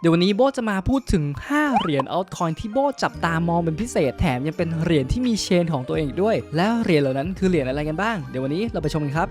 เดี๋ยววันนี้โบจะมาพูดถึง 5 เหรียญ altcoin ที่โบจับตามองเป็นพิเศษแถมยังเป็นเหรียญที่มีเชนของตัวเองอีกด้วย แล้วเหรียญเหล่านั้นคือเหรียญอะไรกันบ้าง เดี๋ยววันนี้เราไปชมกันครับ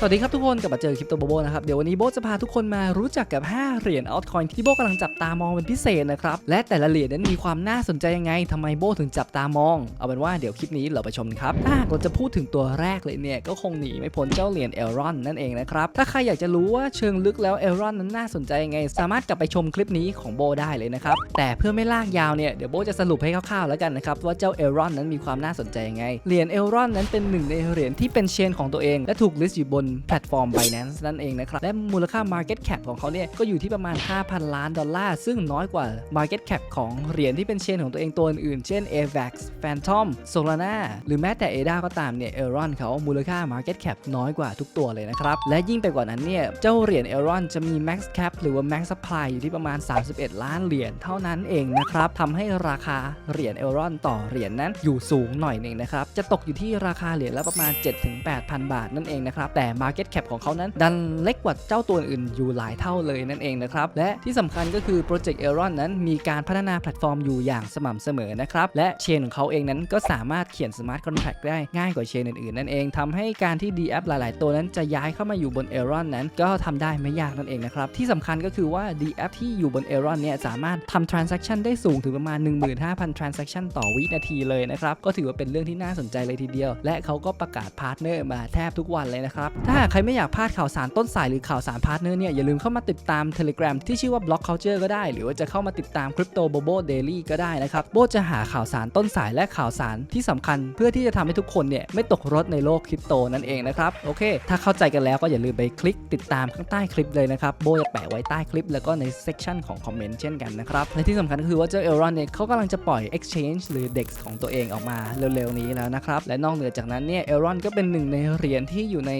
สวัสดีครับทุกคนกลับมาเจอคริปโตโบโบนะครับ เดี๋ยววันนี้โบจะพาทุกคนมารู้จักกับ 5 เหรียญ altcoin ที่โบกำลังจับตามองเป็นพิเศษนะครับ และแต่ละเหรียญนั้นมีความน่าสนใจยังไงทำไมโบถึงจับตามอง เอาเป็นว่าเดี๋ยวคลิปนี้เราไปชมครับ ถ้าเราจะพูดถึงตัวแรกเลยเนี่ย ก็คงหนีไม่พ้นเจ้าเหรียญเอลรอนนั่นเองนะครับ ถ้าใครอยากจะรู้ว่าเชิงลึกแล้วเอลรอนนั้นน่าสนใจยังไง สามารถกลับไปชมคลิปนี้ของโบได้เลยนะครับแต่เพื่อไม่ลากยาวเนี่ยเดี๋ยวโบจะสรุปให้คร่าวๆแล้วกันนะครับว่าเจ้าเอลรอนนั้นมีความน่าสนใจยังไงเหรียญเอลรอนนั้นเป็นหนึ่งในเหรียญที่เป็นเชนของตัวเองและถูกลิสต์อยู่บนแพลตฟอร์ม Binance นั่นเองนะครับ และมูลค่า Market Cap ของเขาเนี่ยก็อยู่ที่ประมาณ 5,000 ล้านดอลลาร์ ซึ่งน้อยกว่า Market Cap ของเหรียญที่เป็นเชนของตัวเองตัวอื่นๆ เช่น AVAX Phantom Solana หรือแม้แต่ ADA ก็ตามเนี่ย Elron เขามูลค่า Market Cap น้อยกว่าทุกตัวเลยนะครับ และยิ่งไปกว่านั้นเนี่ย เจ้าเหรียญ Elron จะมี Max Cap หรือว่า Max Supply อยู่ที่ประมาณ 31 ล้านเหรียญเท่านั้นเองนะครับทำให้ราคาเหรียญ Elron ต่อเหรียญนั้นอยู่สูงหน่อยหนึ่งนะครับ จะตกอยู่ที่ราคาเหรียญละประมาณ 7-8,000 บาทนั่นเองนะครับ แต่ Market Cap ของเขานั้น ดันเล็กกว่าเจ้าตัวอื่นอยู่หลายเท่าเลยนั่นเองนะครับ และที่สำคัญก็คือ Project Elron นั้นมีการพัฒนาแพลตฟอร์มอยู่อย่างสม่ำเสมอนะครับ และเชนของเขาเองนั้นก็สามารถเขียน Smart Contract ได้ง่ายกว่าเชนอื่นๆนั่นเองทำให้การที่ D app หลาย ๆ ตัวนั้นจะย้ายเข้ามาอยู่บน Elron นั้นก็ทำได้ไม่ยากนั่นเองนะครับที่สำคัญก็คือว่า D app ที่อยู่บน Elron เนี่ยสามารถทำ transaction ได้สูงถึงประมาณ 15,000 transaction ต่อวินาทีเลยนะครับก็ถือว่าเป็นเรื่องที่น่าสนใจเลยทีเดียว และเขาก็ประกาศพาร์ทเนอร์มาแทบทุกวันเลยนะครับถ้าหากใครไม่อยากพลาดข่าวสารต้นสายหรือข่าวสารพาร์ทเนอร์เนี่ยอย่าลืมเข้ามาติดตาม Telegram ที่ชื่อว่า Block Culture ก็ได้ หรือว่าจะเข้ามาติดตาม Crypto Bobo Daily ก็ได้นะครับโบจะหาข่าวสารต้นสายและข่าวสารที่สำคัญ เพื่อที่จะทำให้ทุกคนเนี่ยไม่ตกรถในโลกคริปโตนั่นเองนะครับโอเค ถ้าเข้าใจกันแล้วก็อย่าลืมไปคลิกติดตามข้างใต้คลิปเลยนะครับโบจะแปะไว้ใต้คลิป แล้วก็ในเซ c ชันของคอมเมนต์เช่นกันนะครับและที่สำคัญก็คือว่าเจ้า Elron เนี่ยเขากำลังจะปล่อย Exchange หรือ DEX ของตัวเองออกมาเร็วๆนี้แล้วนะครับและนอกเหนือจากนั้นเนี่ย Elron ก็เป็นหนึ่งในเหรียญที่อยู่ใน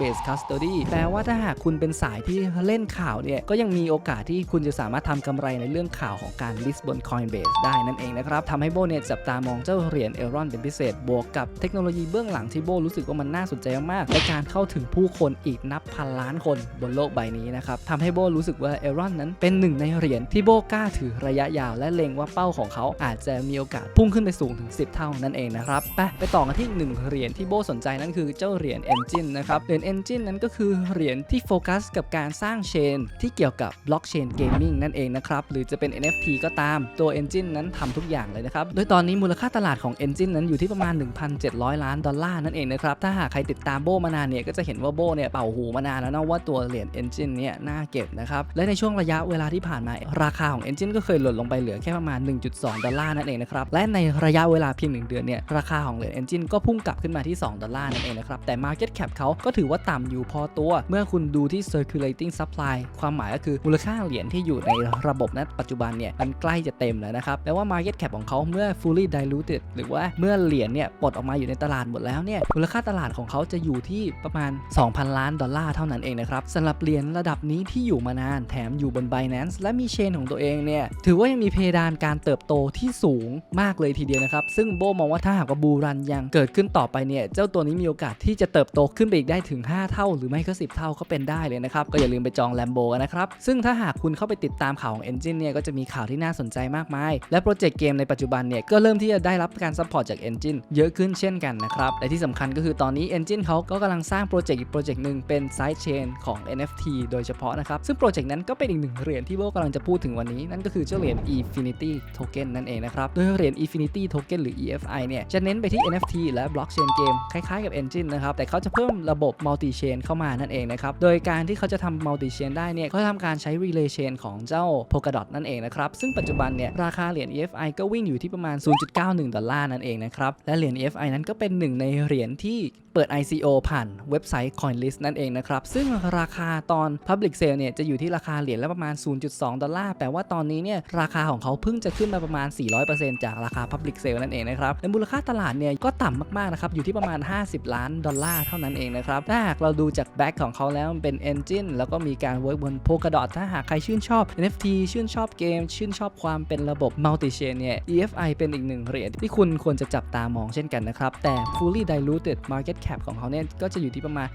Base Custody แปลว่าถ้าหากคุณเป็นสายที่เล่นข่าวเนี่ย ก็ยังมีโอกาสที่คุณจะสามารถทำกำไรในเรื่องข่าวของการ list บน Coinbase ได้นั่นเองนะครับทำให้โบเนี่ยจับตามองเจ้าเหรียญ Elron เป็นพิเศษ บวกกับเทคโนโลยีเบื้องหลังที่โบรู้สึกว่ามันน่าสนใจมากในการเข้าถึงผู้คนอีกนับพันล้านคนบนโลกใบนี้นะครับทำให้โบรู้สึกว่า Elron นั้นเป็นหนึ่งในเหรียญที่โบกล้าถือระยะยาวและเล็งว่าเป้าของเขาอาจจะมีโอกาสพุ่งขึ้นไปสูงถึง 10 เท่านั่นเองนะครับไปไปต่อกันที่หนึ่งเหรียญที่โบสนใจนั่นคือเจ้าเหรียญ Engine นะครับเหรียญ Engine นั้นก็คือเหรียญที่โฟกัสกับการสร้างเชน ที่เกี่ยวกับบล็อกเชนเกมมิ่งนั่นเองนะครับ หรือจะเป็น NFT ก็ตามตัว Engine นั้นทำทุกอย่างเลยนะครับ โดยตอนนี้มูลค่าตลาดของ Engine นั้นอยู่ที่ประมาณ 1,700 ล้านดอลลาร์นั่นเองนะครับ ถ้าหากใครติดตามโบมานานเนี่ยก็จะเห็นว่าโบเนี่ยเป่าหูมานานแล้วนะว่าตัวเหรียญ Engine เนี่ยน่าเก็บนะครับ และในช่วงระยะเวลาที่ผ่านมาราคาของ Engine ก็เคยหล่นลงไปเหลือแค่ประมาณ 1.2 ดอลลาร์นั่นเองนะครับ และในระยะเวลาเพียง 1 เดือนเนี่ยราคาของเหรียญ Engine ก็พุ่งกลับขึ้นมาที่ 2 ดอลลาร์นั่นเองนะครับแต่ Market Cap เขาก็ถือว่าต่ำอยู่พอตัว เมื่อคุณดูที่ circulating supply ความหมายก็คือมูลค่าเหรียญที่อยู่ในระบบณปัจจุบันเนี่ยมันใกล้จะเต็มแล้วนะครับแปลว่า Market Cap ของเขาเมื่อ fully diluted หรือว่าเมื่อเหรียญเนี่ยปลดออกมาอยู่ในตลาดหมดแล้วเนี่ยมูลค่าตลาดของเขาจะอยู่ที่ประมาณ 2,000 ล้านดอลลาร์เท่านั้นเองนะครับสำหรับเหรียญระดับนี้ที่อยู่มานานแถมอยู่บน Binance และมีเชนของตัวเองเนี่ยถือว่ายังมีเพดานการเติบโตที่สูงมากเลยทีเดียวนะครับ ซึ่งโบมองว่าถ้าหากว่าบูรันยังเกิดขึ้นต่อไปเนี่ยเจ้าตัวนี้มีโอกาสที่จะเติบโตขึ้นไปอีกได้ถึง5 เท่าหรือไม่ก็ 10 เท่าก็เป็นได้เลยนะครับ ก็อย่าลืมไปจอง Lambo กันนะครับ ซึ่งถ้าหากคุณเข้าไปติดตามข่าวของ Engine เนี่ยก็จะมีข่าวที่น่าสนใจมากมาย และโปรเจกต์เกมในปัจจุบันเนี่ยก็เริ่มที่จะได้รับการซัพพอร์ตจาก Engine เยอะขึ้นเช่นกันนะครับ และที่สำคัญก็คือตอนนี้ Engine เขาก็กำลังสร้างโปรเจกต์อีกโปรเจกต์หนึ่งเป็น Side Chain ของ NFT โดยเฉพาะนะครับซึ่งโปรเจกต์นั้นก็เป็นอีกหนึ่งเหรียญที่โบกำลังจะพูดถึงวันนี้นั่นก็คือเจ้าเหรียญ Infinity Token นั่นเองนะครับโดยเหรียญ Infinity Token หรือ EFI เนี่ยจะเน้นไปที่ NFT และ Blockchain เกมคล้ายๆกับ Engine นะครับแต่เขาจะเพิ่มระบบ Multi Chain เข้ามานั่นเองนะครับ โดยการที่เขาจะทำ Multi Chain ได้เนี่ยเขาทำการใช้ Relay Chain ของเจ้า Polkadot นั่นเองนะครับ ซึ่งปัจจุบันเนี่ยราคาเหรียญ EFI ก็วิ่งอยู่ที่ประมาณ 0.91 ดอลลาร์นั่นเองนะครับ และเหรียญ EFI นั้นก็เป็นหนึ่งในเหรียญที่ เปิด ICO ผ่านเว็บไซต์ CoinList นั่นเองนะครับ ซึ่งราคาตอน Public Sale เนี่ยจะอยู่ที่ราคาเหรียญละประมาณ 0.2 ดอลลาร์ แต่ว่าตอนนี้เนี่ยราคาของเขาเพิ่งจะขึ้นมาประมาณ 400%จากราคา Public Sale นั่นเองนะครับและมูลค่าตลาดเนี่ยก็ต่ำมากๆนะครับอยู่ที่ประมาณ 50 ล้านดอลลาร์เท่านั้นเองนะครับถ้าหากเราดูจากแบ็กของเขาแล้วมันเป็น Engine แล้วก็มีการ work บน Polkadot ถ้าหากใครชื่นชอบ NFT ชื่นชอบเกม ชื่นชอบความเป็นระบบ Multi Chain เนี่ย EFI เป็นอีกหนึ่งเหรียญที่คุณควรจะจับตามองเช่นกันนะครับแต่ fully diluted market Cap ของเขาเนี่ยก็จะอยู่ที่ประมาณ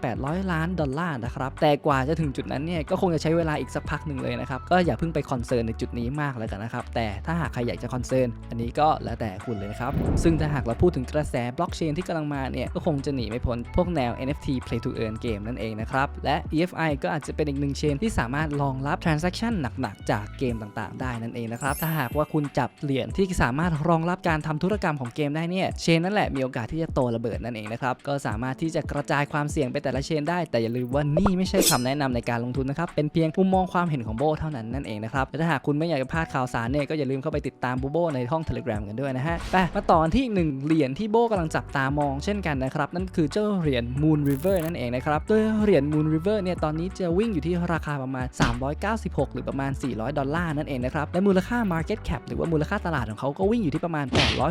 1,800 ล้านดอลลาร์นะครับ แต่กว่าจะถึงจุดนั้นเนี่ยก็คงจะใช้เวลาอีกสักพักหนึ่งเลยนะครับ ก็อย่าเพิ่งไปคอนเซิร์นในจุดนี้มากแล้วกันนะครับ แต่ถ้าหากใครอยากจะคอนเซิร์นอันนี้ก็แล้วแต่คุณเลยนะครับ ซึ่งถ้าหากเราพูดถึงกระแสบล็อกเชนที่กำลังมาเนี่ยก็คงจะหนีไม่พ้นพวกแนว NFT Play to Earn เกมนั่นเองนะครับและ EFI ก็อาจจะเป็นอีกหนึ่งเชนที่สามารถรองรับ transaction หนักๆ จากเกมต่างๆ ได้นั่นเองนะครับถ้าหากว่าคุณจับเหรียญที่สามารถรองรับการทำธุรกรรมของเกมได้เนี่ยเชนนั่นแหละมีโอกาสที่จะโตระเบิดนั่นเองนะครับก็สามารถที่จะกระจายความเสี่ยงไปแต่ละเชนได้แต่อย่าลืมว่านี่ไม่ใช่คำแนะนำในการลงทุนนะครับเป็นเพียงมุมมองความเห็นของโบเท่านั้นนั่นเองนะครับและถ้าหากคุณไม่อยากจะพลาดข่าวสารเนี่ยก็อย่าลืมเข้าไปติดตามบูโบในห้อง Telegram กันด้วยนะฮะไปมาต่อกันที่หนึ่งเหรียญที่โบกำลังจับตามองเช่นกันนะครับนั่นคือเจ้าเหรียญ Moon River นั่นเองนะครับโดยเหรียญ Moon River เนี่ยตอนนี้จะวิ่งอยู่ที่ราคาประมาณ 396 หรือประมาณ 400 ดอลลาร์นั่นเองนะครับและมูลค่า Market Cap หรือว่ามูลค่าตลาดของเขาก็วิ่งอยู่ที่ประมาณ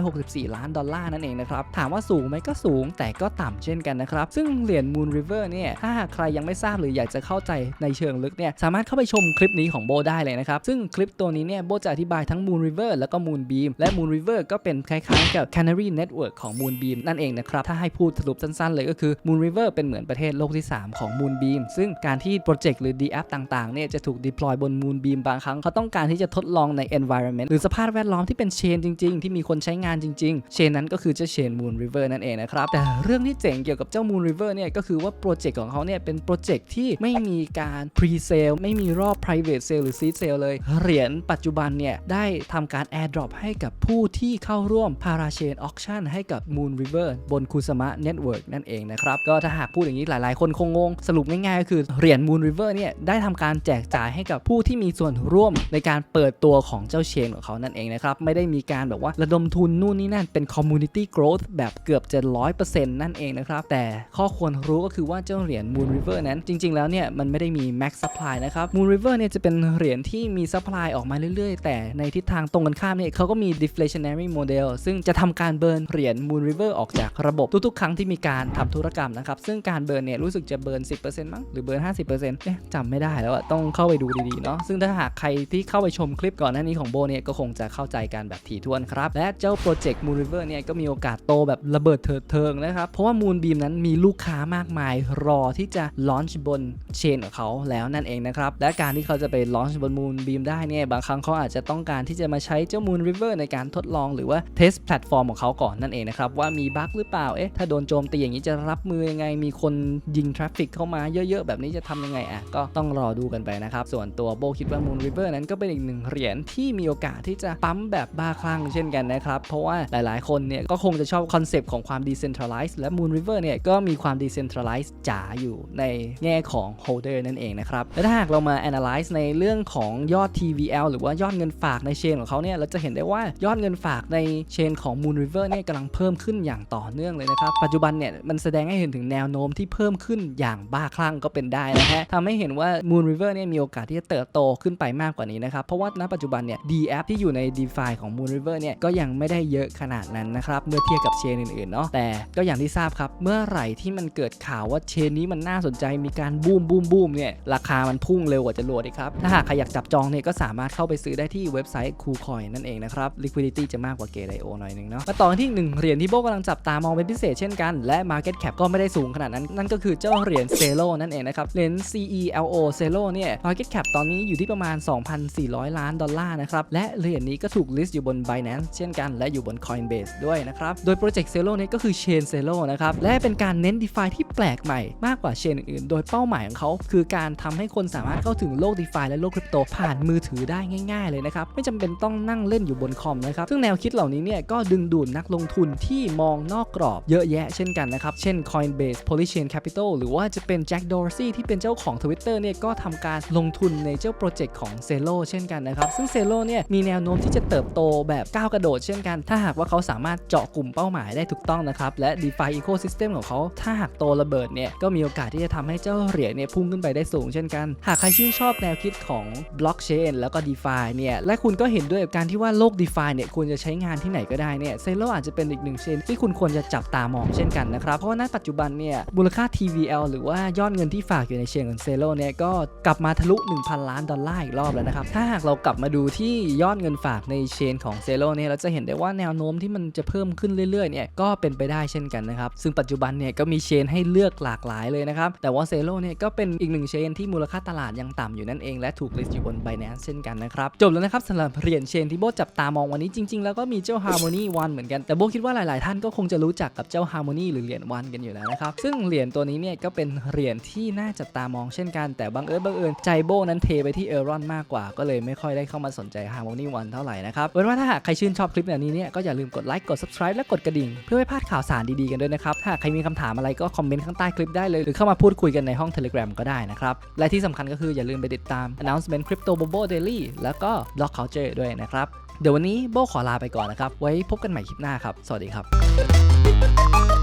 864 ล้านดอลลาร์นั่นเองนะครับถามว่าสูงไหมก็สูงแต่ก็ต่ำเช่นกันนะครับ ซึ่งเหรียญ Moon River เนี่ยถ้าใครยังไม่ทราบหรืออยากจะเข้าใจในเชิงลึกเนี่ยสามารถเข้าไปชมคลิปนี้ของโบได้เลยนะครับ ซึ่งคลิปตัวนี้เนี่ยโบจะอธิบายทั้ง Moon River แล้วก็ Moon Beam และ Moon River ก็เป็นคล้ายๆกับ Canary Network ของ Moon Beam นั่นเองนะครับ ถ้าให้พูดสรุปสั้นๆ เลยก็คือ Moon River เป็นเหมือนประเทศโลกที่ 3 ของ Moon Beam ซึ่งการที่โปรเจกต์หรือ D app ต่างๆเนี่ยจะถูก deploy บน Moon Beam บางครั้งเขาต้องการที่จะทดลองใน environment หรือสภาพแวดล้อมที่เป็นเชนจริง ๆ ที่มีคนใช้งานจริงๆเชนนั้นก็คือเจ้าเชน Moon River นั่นเองนะครับแต่เรื่องื่องที่เจ๋งเกี่ยวกับเจ้า Moon River เนี่ยก็คือว่าโปรเจกต์ของเขาเนี่ยเป็นโปรเจกต์ที่ไม่มีการ pre-sale ไม่มีรอบ private sale หรือ seed sale เลย เหรียญปัจจุบันเนี่ยได้ทำการ airdrop ให้กับผู้ที่เข้าร่วม Parachain Auction ให้กับ Moon River บน Kusama Network นั่นเองนะครับ ก็ถ้าหากพูดอย่างนี้หลายๆ คนคงงง สรุปง่ายๆก็คือเหรียญ Moon River เนี่ยได้ทำการแจกจ่ายให้กับผู้ที่มีส่วนร่วมในการเปิดตัวของเจ้าเชนของเขานั่นเองนะครับไม่ได้มีการแบบว่าระดมทุนนู่นนี่นั่นเป็น community growth แบบเกือบจะ100%นั่นเองนะครับ แต่ข้อควรรู้ก็คือว่าเจ้าเหรียญ Moon River นั้นจริง ๆ แล้วเนี่ยมันไม่ได้มี max supply นะครับ Moon River เนี่ยจะเป็นเหรียญที่มี supply ออกมาเรื่อย ๆ แต่ในทิศทางตรงกันข้ามเนี่ยเขาก็มี deflationary model ซึ่งจะทำการเบิร์นเหรียญ Moon River ออกจากระบบทุกๆ ครั้งที่มีการทำธุรกรรมนะครับซึ่งการเบิร์นเนี่ยรู้สึกจะเบิร์น 10%มั้งหรือเบิร์น 50%เอ๊ะจำไม่ได้แล้วอะต้องเข้าไปดูดีๆเนาะซึ่งถ้าหากใครที่เข้าไปชมคลิปก่อนหน้านี้ของโบเนี่ยก็คงจะเข้าใจกันแบบถี่ถ้วนครับและเจ้าโปรเจกต์ Moon River เนี่ยก็มีโอกาสโตแบบระเบิดเถิดเทิงนะครับเพราะว่า Moon Beam นั้นมีลูกค้ามากมายรอที่จะลอนช์บนเชนของเขาแล้วนั่นเองนะครับ และการที่เขาจะไปลอนช์บน Moon Beam ได้เนี่ยบางครั้งเขาอาจจะต้องการที่จะมาใช้เจ้า Moon River ในการทดลองหรือว่าเทสแพลตฟอร์มของเขาก่อนนั่นเองนะครับ ว่ามีบั๊กหรือเปล่าเอ๊ะถ้าโดนโจมตีอย่างนี้จะรับมือยังไงมีคนยิงทราฟฟิกเข้ามาเยอะๆ แบบนี้จะทำยังไงอะก็ต้องรอดูกันไปนะครับ ส่วนตัวโบคิดว่า Moon River นั้นก็เป็นอีกหนึ่งเหรียญที่มีโอกาสที่จะปั๊มแบบบ้าคลั่งเช่นกันนะครับเพราะว่าหลายๆ คนเนี่ยก็คงจะชอบคอนเซปต์ของความ decentralized และและ Moon River เนี่ยก็มีความ decentralized จ๋าอยู่ในแง่ของ holder นั่นเองนะครับ และถ้าหากเรามา analyze ในเรื่องของยอด TVL หรือว่ายอดเงินฝากในเชนของเขาเนี่ย เราจะเห็นได้ว่ายอดเงินฝากในเชนของ Moon River เนี่ยกำลังเพิ่มขึ้นอย่างต่อเนื่องเลยนะครับ ปัจจุบันเนี่ยมันแสดงให้เห็นถึงแนวโน้มที่เพิ่มขึ้นอย่างบ้าคลั่งก็เป็นได้นะฮะทำให้เห็นว่า Moon River เนี่ยมีโอกาสที่จะเติบโตขึ้นไปมากกว่านี้นะครับ เพราะว่าณปัจจุบันเนี่ย D app ที่อยู่ใน DeFi ของ Moon River เนี่ยก็ยังไม่ได้เยอะขนาดนั้นนะครับเมื่อเทียบกับเชนอื่นๆเนาะแต่ก็อย่างที่ทราบครับ เมื่อไหร่ที่มันเกิดข่าวว่าเชนนี้มันน่าสนใจมีการบูมบูมบูมเนี่ยราคามันพุ่งเร็วกว่าจรวดอีกครับ ถ้าหากใครอยากจับจองเนี่ยก็สามารถเข้าไปซื้อได้ที่เว็บไซต์ KuCoin นั่นเองนะครับ liquidity จะมากกว่า Gate.io หน่อยนึงเนาะมาต่อที่อีกหนึ่งเหรียญที่โบกำลังจับตามองเป็นพิเศษเช่นกัน และ market cap ก็ไม่ได้สูงขนาดนั้น นั่นก็คือเจ้าเหรียญ Celo นั่นเองนะครับเหรียญ CELO Celo เนี่ย market cap ตอนนี้อยู่ที่ประมาณ 2,400 ล้านดอลลาร์นะครับและเหรียญนี้ก็ถูก list อยู่บน Binance เช่นกันและอยู่บน Coinbase ด้วยนะครับโดยโปรเจกต์ Celo เนี่ยก็คือ Chain Celo นะครับ และเป็นการเน้น DeFi ที่แปลกใหม่มากกว่าเชนอื่นๆ โดยเป้าหมายของเขาคือการทำให้คนสามารถเข้าถึงโลก DeFi และโลกคริปโตผ่านมือถือได้ง่ายๆเลยนะครับ ไม่จำเป็นต้องนั่งเล่นอยู่บนคอมนะครับ ซึ่งแนวคิดเหล่านี้เนี่ยก็ดึงดูดนักลงทุนที่มองนอกกรอบเยอะแยะเช่นกันนะครับ เช่น Coinbase Polychain Capital หรือว่าจะเป็น Jack Dorsey ที่เป็นเจ้าของ Twitter เนี่ยก็ทำการลงทุนในเจ้าโปรเจกต์ของ Celo เช่นกันนะครับซึ่ง Celo เนี่ยมีแนวโน้มที่จะเติบโตแบบก้าวกระโดดเช่นกัน ถ้าหากว่าเขาสามารถเจาะกลุ่มเป้าหมายได้ถูกต้องนะครับและ DeFi Ecosystem ของเขา ถ้าหากโตระเบิดเนี่ย ก็มีโอกาสที่จะทำให้เจ้าเหรียญเนี่ยพุ่งขึ้นไปได้สูงเช่นกัน หากใครชื่นชอบแนวคิดของ Blockchain แล้วก็ DeFi เนี่ย และคุณก็เห็นด้วยกับการที่ว่าโลก DeFi เนี่ยควรจะใช้งานที่ไหนก็ได้เนี่ยเซโลอาจจะเป็นอีกหนึ่งเชนที่คุณควรจะจับตามองเช่นกันนะครับ เพราะว่าณปัจจุบันเนี่ยมูลค่า TVL หรือว่ายอดเงินที่ฝากอยู่ในเชนของเซโลเนี่ยก็กลับมาทะลุ 1,000 ล้านดอลลาร์อีกรอบแล้วนะครับถ้าหากเรากลับมาดูที่ยอดเงินฝากในเชนของเซโลเนี่ยเราจะเห็นได้ว่าแนวโน้มที่มันจะเพิ่มขึ้นเรื่อยๆเนี่ยก็เป็นไปได้เช่นกันนะครับนะครับซึ่งปัจจุบันเนี่ยก็มีเชนให้เลือกหลากหลายเลยนะครับแต่ว่าเซโ o เนี่ยก็เป็นอีกหนึ่งเชนที่มูลค่าตลาดยังต่ำอยู่นั่นเองและถูกลิสต์อยู่บน Binance เช่นกันนะครับจบแล้วนะครับสำหรับเหรียญเชนที่โบจับตามองวันนี้จริง ๆ แล้วก็มีเจ้า Harmony One เหมือนกันแต่โบคิดว่าหลาย ๆ ท่านก็คงจะรู้จักกับเจ้า Harmony หรือเหรียญ One กันอยู่แล้วนะครับซึ่งเหรียญตัวนี้เนี่ยก็เป็นเหรียญที่น่าจับตามองเช่นกันแต่บังเอิญบังเอิญใจโบนั้นเทไปที่เอรอนมากกว่าก็เลยไม่ค่อยได้เข้ามาสนใจ Harmony One เท่าไหร่นะครับเอาเป็นว่าถ้าหากใครชื่นชอบคลิปแบบนี้เนี่ยก็อย่าลืมกดไลค์กด subscribe และกดกระดิ่งเพื่อไม่พลาดข่าวสารดี ๆ กันด้วยนะครับ หากใครมีคำถามอะไรก็คอมเมนต์ข้างใต้คลิปได้เลย หรือเข้ามาพูดคุยกันในห้อง Telegram ก็ได้นะครับ และที่สำคัญก็คืออย่าลืมไปติดตาม announcement crypto bobo daily แล้วก็ block culture ด้วยนะครับ เดี๋ยววันนี้โบขอลาไปก่อนนะครับ ไว้พบกันใหม่คลิปหน้าครับ สวัสดีครับ